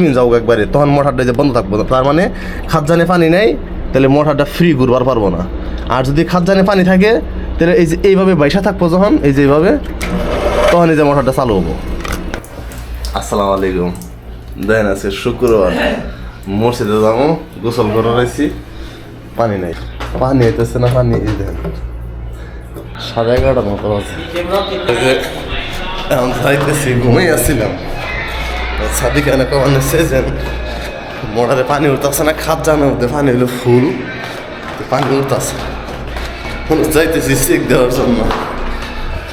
নিসমিন যাও একবারে তখন মোটরটা যে বন্ধ থাকব না। তার মানে খাদ্যানে পানি নেই তাহলে মোটরটা ফ্রি ঘুরবার পারব না। আর যদি খাদ্যানে পানি থাকে তাহলে এই যে এইভাবে বাইসা থাকব যখন এই যে এইভাবে তখন এই যে মোটরটা চালু হব। আসসালামু আলাইকুম। দেন আজকে শুক্রবার। মসজিদে যাব গোসল করে রয়েছি পানি নেই। পানি হইতেছে না পানি এই দেন। সাড়ে এগারোটার মতো আছে এখন যাইতেছি ঘুমেই আসছিলাম সাদিক এনে কমান সেজেন মোড়ারে পানি উঠতেছে না, খাত জানার মধ্যে পানি হলো ফুল। পানি উঠতেছে। যাইতেছি চেক দেওয়ার জন্য।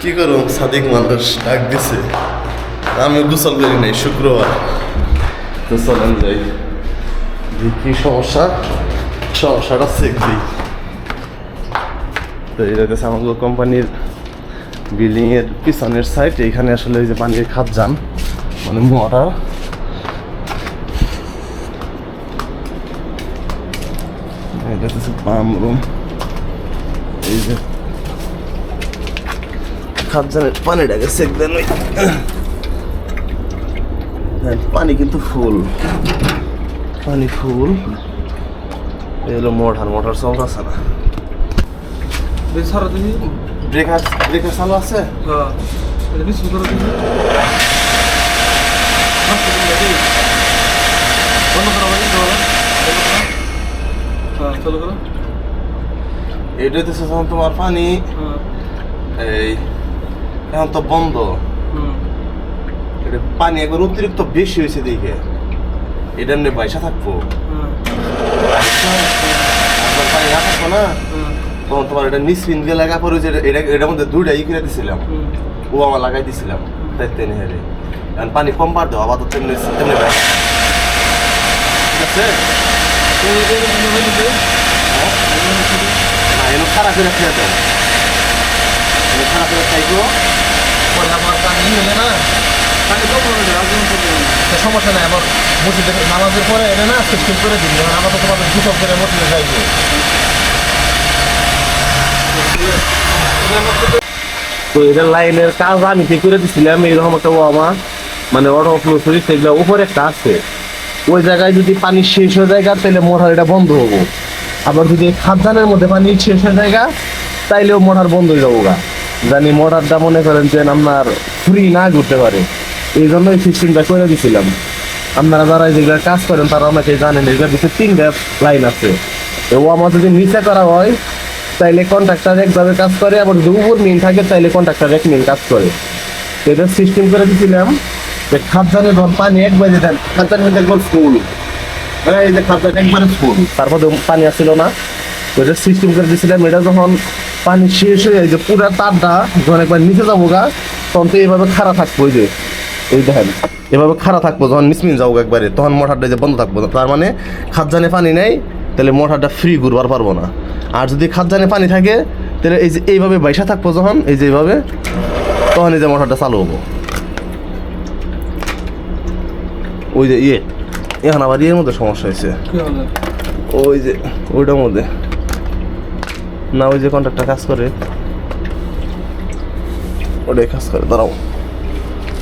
কি করুম, সাদিক মানুষ ডাক দিছে। আমি গোসল করি নাই, শুক্রবার। তো চলেন যাই। কি সমস্যা। সমস্যাটা চেক দিই। তো এটা হচ্ছে আমাদের কোম্পানির বিল্ডিংয়ের পিছনের সাইড এখানে আসলে এই যে পানির খাত যান মানে মোটর এটা হচ্ছে পাম্প রুম। এই যে খাত জানের পানিটাকে চেক দেন ওই পানি কিন্তু ফুল। পানি ফুল। এই হলো মোটর মোটর না বেশ সারা দিবি ব্রেকার ব্রেকার চালু আছে? হ্যাঁ। বন্ধ করো ভাই করো এটা যখন তোমার পানি, এই এখন তো বন্ধ। এটা পানি একবার অতিরিক্ত বেশি হয়েছে দেখে। এটা এমনি পয়সা থাকব। পানি না থাকব না, তখন তোমার এটা নিসপিন লাগা পরে এটা এটার মধ্যে দুইটা ই করে দিছিলাম। ও আমার লাগাই দিছিলাম। তাই তেনে হেরে এখন পানি কম বার দেওয়া আবার তো তেমনি তেমনি ঠিক আছে? না এনে খারাপ করে খেয়ে দেয় এনে খারাপ করে খাইবো সমস্যা নাই আমার মসজিদে নামাজের পরে এনে না সিস্টেম করে দিবি আমার তো তোমাদের দুটো করে মসজিদে যাইবে তো এটা লাইনের কাজ আমি ঠিক করে দিছিলাম এইরকম একটা ও আমার। মানে অটো ফ্লো করি সেগুলো উপরে একটা আছে। ওই জায়গায় যদি পানি শেষ হয়ে যায় তাহলে মোটর এটা বন্ধ হব। আবার যদি খাদ্যানের মধ্যে পানি শেষ হয়ে যায় তাইলেও মোটর বন্ধ হয়ে যাব গা। জানি মোটরটা মনে করেন যে আপনার ফ্রি না ঘুরতে পারে। এই জন্য এই সিস্টেমটা করে দিছিলাম। আপনারা যারা যেগুলো কাজ করেন, তারা আমাকে জানেন এগুলো কিছু তিনটা লাইন আছে। ও আমার যদি নিচে করা হয়, তাইলে কন্ট্রাক্টর একভাবে কাজ করে, আবার যদি উপর থাকে, তাইলে কন্ট্রাক্টর এক মিন কাজ করে। এটা সিস্টেম করে দিয়েছিলাম যে খাদ্যানে ধর পানি একবারে দেন। খাদ্যান মধ্যে একবার ফুল এই যে খাদ্যান একবারে ফুল তারপর পানি আসছিল না। তো এটা সিস্টেম করে দিয়েছিলাম এটা যখন পানি শেষ হয়ে যায় যে পুরা তারটা যখন একবার নিচে যাব গা, তখন তো এইভাবে খারাপ থাকব ওই যে। এই দেখেন, এভাবে খারাপ থাকব, যখন নিসমিন যাও একবারে, তখন মোটরটা যে বন্ধ থাকব। তার মানে খাদ্যানে পানি নেই, তাহলে মোটরটা ফ্রি ঘুরবার পারব না। আর যদি খাদ্যানে পানি থাকে, তাহলে এই যে এইভাবে বাইসা থাকব যখন, এই যে এইভাবে, তখন এই যে মোটরটা চালু হব। ওই যে ইয়ে এখন আবার ইয়ের মধ্যে সমস্যা হয়েছে। ওই যে ওইটার মধ্যে। না ওই যে কন্ট্রাক্টর কাজ করে। ওটাই কাজ করে দাঁড়াও।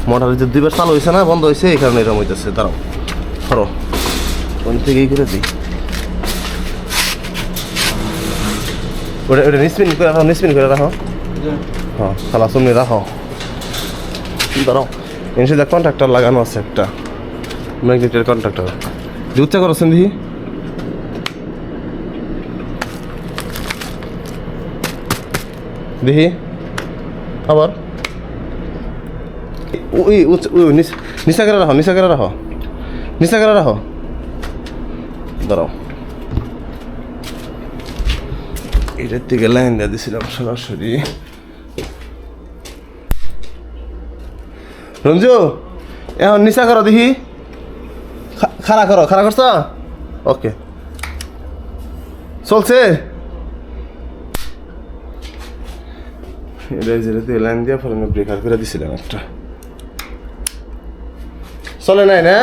মোটর যে দুইবার চালু হয়েছে না বন্ধ হয়েছে এই কারণে এরকম হইতেছে দাঁড়াও। ধরো ওখান থেকেই করে দিই। ওটা ওটা নিসপিন করে রাখো নিসপিন করে রাখো। হ্যাঁ খালা তুমি রাখো। দাঁড়াও। সাথে কন্ট্রাক্টর লাগানো আছে একটা। ম্যাগনেটের কন্ট্রাক্টর দুধটা করছেন দেখি দেখি। আবার। ওই ওই নিচা করে রাখো নিচা করে রাখো। নিচা করে রাখো। দাঁড়াও। এটার থেকে লাইন দিয়ে দিছিলাম সরাসরি। রঞ্জু, এখন নিচা করো দেখি। খাড়া করো খাড়া করছ? ওকে চলছে? এটা যেটাতে লাইন দিয়ে পরে আমি ব্রেকার করে দিছিলাম একটা। চলে নাই না?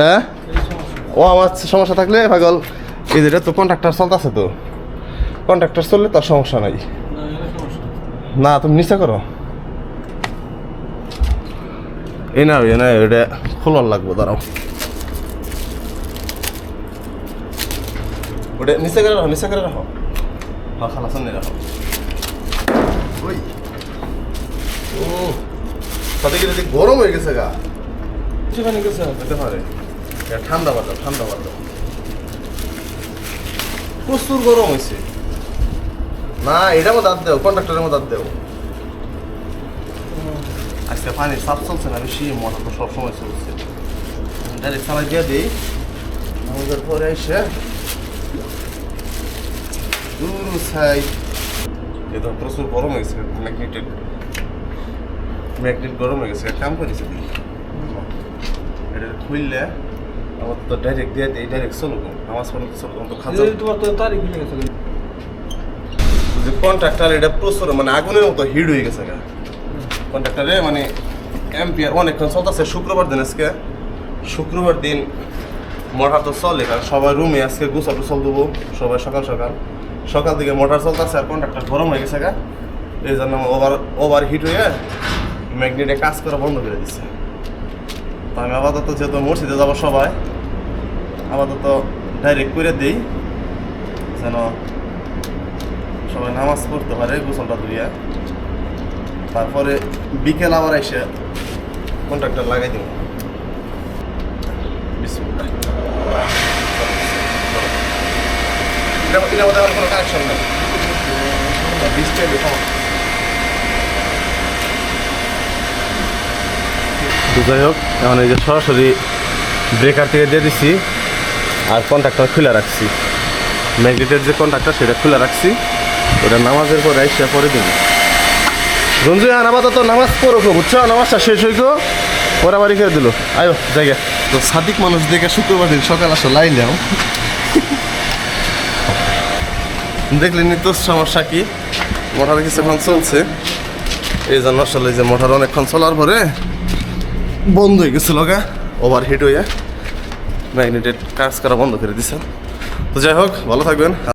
হ্যাঁ? ও আমার সমস্যা থাকলে পাগল। এই যেটা তো কন্ট্রাক্টর চলতেছে তো। কন্ট্রাক্টর চললে তার সমস্যা নাই। না তুমি নিচে করো। এই না এই না এটা খোলার লাগবো, দাঁড়াও। ওটা নিচে করে রাখো, নিচে করে রাখো। হ্যাঁ খালা, সামনে রাখো। ওই। ও, তাতে কি গরম হয়ে গেছে গা। সেখানে গেছে, হতে পারে। ঠান্ডা বাতাস ঠান্ডা বাতাস। প্রচুর গরম হয়েছে। না এটা মতো দাঁত দেও কন্ডাক্টরের মতো দাঁত দেও। আজকে পানি সাফ চলছে না বেশি মোটর তো সবসময় চলছে। ডাইরেক্ট চালাই দিয়ে দিই। আমাদের পরে এসে দূর এ তো প্রচুর গরম হয়ে গেছে ম্যাগনেটেড। ম্যাগনেট গরম হয়ে গেছে কাম করেছে দিই এটা খুললে আমার তো ডাইরেক্ট দিয়ে দিই ডাইরেক্ট চলো নামাজ পড়তে চলো তো খাজা তোমার তো তারিখ ভুলে গেছে। যে কন্ট্রাক্টার এটা প্রচুর মানে আগুনের মতো হিট হয়ে গেছে গা। কন্ট্রাক্টারে মানে এম্পিয়ার অনেকক্ষণ চলতেছে শুক্রবার দিন আজকে। শুক্রবার দিন মোটর তো চলে, কারণ সবাই রুমে আজকে গুছাল টুছল দেবো সবাই সকাল সকাল। সকাল থেকে মোটর চলতেছে আর কন্ট্রাক্টার গরম হয়ে গেছে গা। এই জন্য ওভার ওভার হিট হয়ে ম্যাগনেটে কাজ করা বন্ধ করে দিচ্ছে তো আমি আপাতত যেহেতু মসজিদে যাব সবাই, আপাতত ডাইরেক্ট করে দিই, যেন সবাই নামাজ পড়তে পারে গোসলটা ধুইয়া। তারপরে বিকেল আবার এসে কন্ট্রাক্টর লাগাই দিব যাই হোক, এখন এই যে সরাসরি ব্রেকার থেকে দিয়ে দিছি, আর কন্ট্রাক্টর খুলে রাখছি। ম্যাগনেটের যে কন্ট্রাক্টর সেটা খুলে রাখছি। ওটা নামাজের পরে আইসা পরে দিন রঞ্জু আর আপাতত নামাজ পড়ো বুঝছ? নামাজটা শেষ হয়ে গো ওরা বাড়ি করে দিল। আয়ো জায়গা তো সাদিক মানুষ দেখে শুক্রবার দিন সকাল আসো লাইলাম দেখলেন তো সমস্যা কি? মোটর কিছুক্ষণ চলছে। এই জন্য আসলে যে মোটর অনেকক্ষণ চলার পরে বন্ধ হয়ে গেছিল গা ওভার হিট হয়ে ম্যাগনেটেড কাজ করা বন্ধ করে দিছে। তো যাই হোক, ভালো থাকবেন।